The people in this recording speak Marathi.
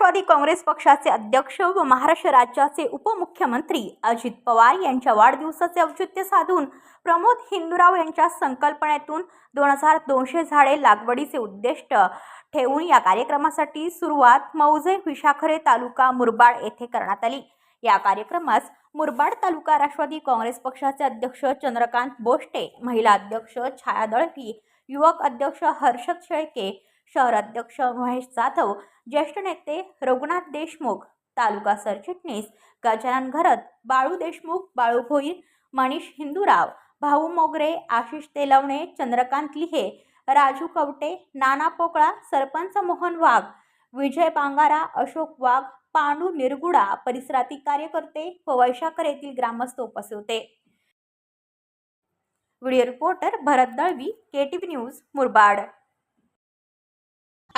राष्ट्रवादी काँग्रेस पक्षाचे अध्यक्ष व महाराष्ट्र राज्याचे उपमुख्यमंत्री अजित पवार यांच्या वाढदिवसाचे औचित्य साधून प्रमोद हिंदूराव यांच्या संकल्पनेतून दोन हजार दोनशे झाडे लागवडीचे उद्दिष्ट ठेवून या कार्यक्रमासाठी सुरुवात मौजे विशाखरे तालुका मुरबाड येथे करण्यात आली. या कार्यक्रमास मुरबाड तालुका राष्ट्रवादी काँग्रेस पक्षाचे अध्यक्ष चंद्रकांत बोष्टे महिला अध्यक्ष छाया दळवी युवक अध्यक्ष हर्षद शेळके शहर अध्यक्ष महेश जाधव ज्येष्ठ नेते रघुनाथ देशमुख तालुका सरचिटणीस गजानन घरत बाळू देशमुख बाळू भोईर मनीष हिंदूराव भाऊ मोगरे आशिष तेलवणे चंद्रकांत लिहे राजू कवटे नाना पोकळा सरपंच मोहन वाघ विजय बांगारा अशोक वाघ पांडू निरगुडा परिसरातील कार्यकर्ते व वैशाखर येथील ग्रामस्थ उपस्थित होते. Video reporter Bharat Dalvi K T V news Murbad.